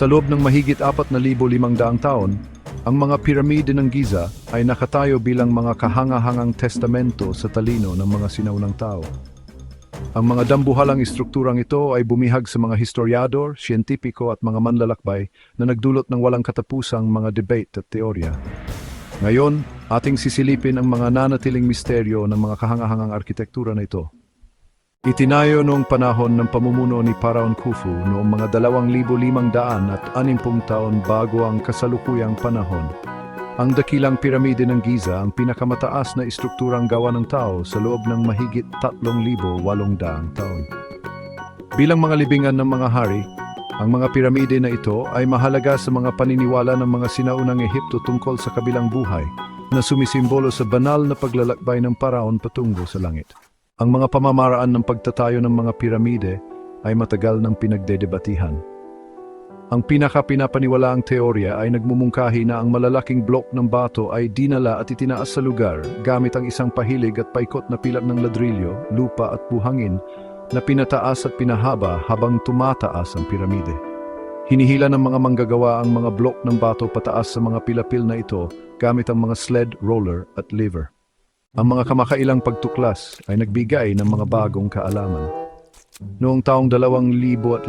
Sa loob ng mahigit 4,500 taon, ang mga piramide ng Giza ay nakatayo bilang mga kahangahangang testamento sa talino ng mga sinaunang tao. Ang mga dambuhalang istrukturang ito ay bumihag sa mga historiador, siyentipiko at mga manlalakbay na nagdulot ng walang katapusang mga debate at teorya. Ngayon, ating sisilipin ang mga nanatiling misteryo ng mga kahangahangang arkitektura na ito. Itinayo noong panahon ng pamumuno ni Paraon Khufu noong mga 2,500 at 60 taon bago ang kasalukuyang panahon. Ang dakilang piramide ng Giza ang pinakamataas na istrukturang gawa ng tao sa loob ng mahigit 3,800 taon. Bilang mga libingan ng mga hari, ang mga piramide na ito ay mahalaga sa mga paniniwala ng mga sinaunang Ehipto tungkol sa kabilang buhay na sumisimbolo sa banal na paglalakbay ng paraon patungo sa langit. Ang mga pamamaraan ng pagtatayo ng mga piramide ay matagal ng pinagdedebatihan. Ang pinaka-pinapaniwalaang teorya ay nagmumungkahi na ang malalaking blok ng bato ay dinala at itinaas sa lugar gamit ang isang pahilig at paikot na pilak ng ladrilyo, lupa at buhangin na pinataas at pinahaba habang tumataas ang piramide. Hinihila ng mga manggagawa ang mga blok ng bato pataas sa mga pilapil na ito gamit ang mga sled, roller at lever. Ang mga kamakailang pagtuklas ay nagbigay ng mga bagong kaalaman. Noong taong 2017,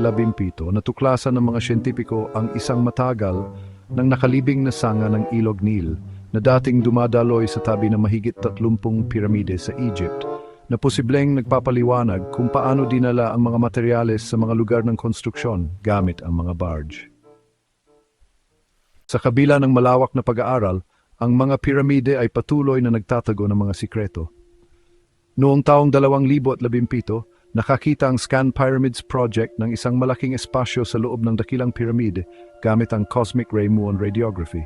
natuklasan ng mga siyentipiko ang isang matagal ng nakalibing na sanga ng Ilog Nil na dating dumadaloy sa tabi ng mahigit 30 piramide sa Egypt na posibleng nagpapaliwanag kung paano dinala ang mga materyales sa mga lugar ng konstruksyon gamit ang mga barge. Sa kabila ng malawak na pag-aaral, ang mga piramide ay patuloy na nagtatago ng mga sikreto. Noong taong 2017, nakakita ang Scan Pyramids Project ng isang malaking espasyo sa loob ng dakilang piramide gamit ang Cosmic Ray Muon Radiography.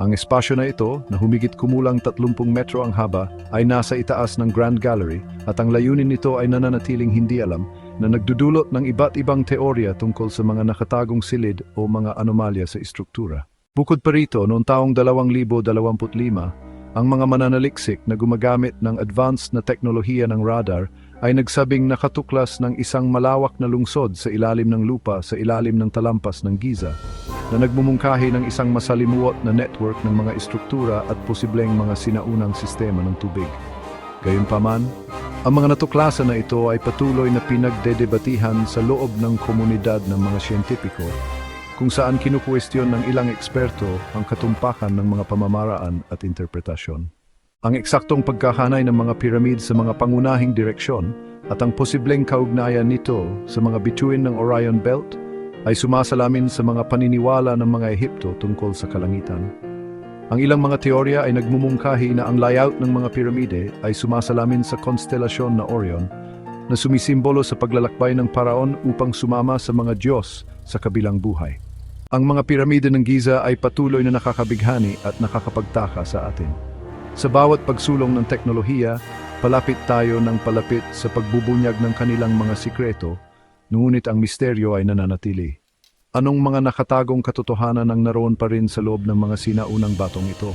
Ang espasyo na ito, na humigit kumulang 30 metro ang haba, ay nasa itaas ng Grand Gallery at ang layunin nito ay nananatiling hindi alam na nagdudulot ng iba't ibang teorya tungkol sa mga nakatagong silid o mga anomalya sa istruktura. Bukod pa rito, noong taong 2025, ang mga mananaliksik na gumagamit ng advanced na teknolohiya ng radar ay nagsabing nakatuklas ng isang malawak na lungsod sa ilalim ng lupa sa ilalim ng talampas ng Giza na nagmumungkahi ng isang masalimuot na network ng mga istruktura at posibleng mga sinaunang sistema ng tubig. Gayunpaman, ang mga natuklasan na ito ay patuloy na pinagdedebatihan sa loob ng komunidad ng mga siyentipiko kung saan kinukwestiyon ng ilang eksperto ang katumpakan ng mga pamamaraan at interpretasyon. Ang eksaktong pagkahanay ng mga piramid sa mga pangunahing direksyon at ang posibleng kaugnayan nito sa mga bituin ng Orion Belt ay sumasalamin sa mga paniniwala ng mga Ehipto tungkol sa kalangitan. Ang ilang mga teorya ay nagmumungkahi na ang layout ng mga piramide ay sumasalamin sa konstelasyon na Orion na sumisimbolo sa paglalakbay ng paraon upang sumama sa mga Diyos sa kabilang buhay. Ang mga piramide ng Giza ay patuloy na nakakabighani at nakakapagtaka sa atin. Sa bawat pagsulong ng teknolohiya, palapit tayo ng palapit sa pagbubunyag ng kanilang mga sikreto, ngunit ang misteryo ay nananatili. Anong mga nakatagong katotohanan ang naroon pa rin sa loob ng mga sinaunang batong ito?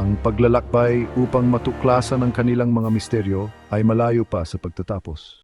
Ang paglalakbay upang matuklasan ang kanilang mga misteryo ay malayo pa sa pagtatapos.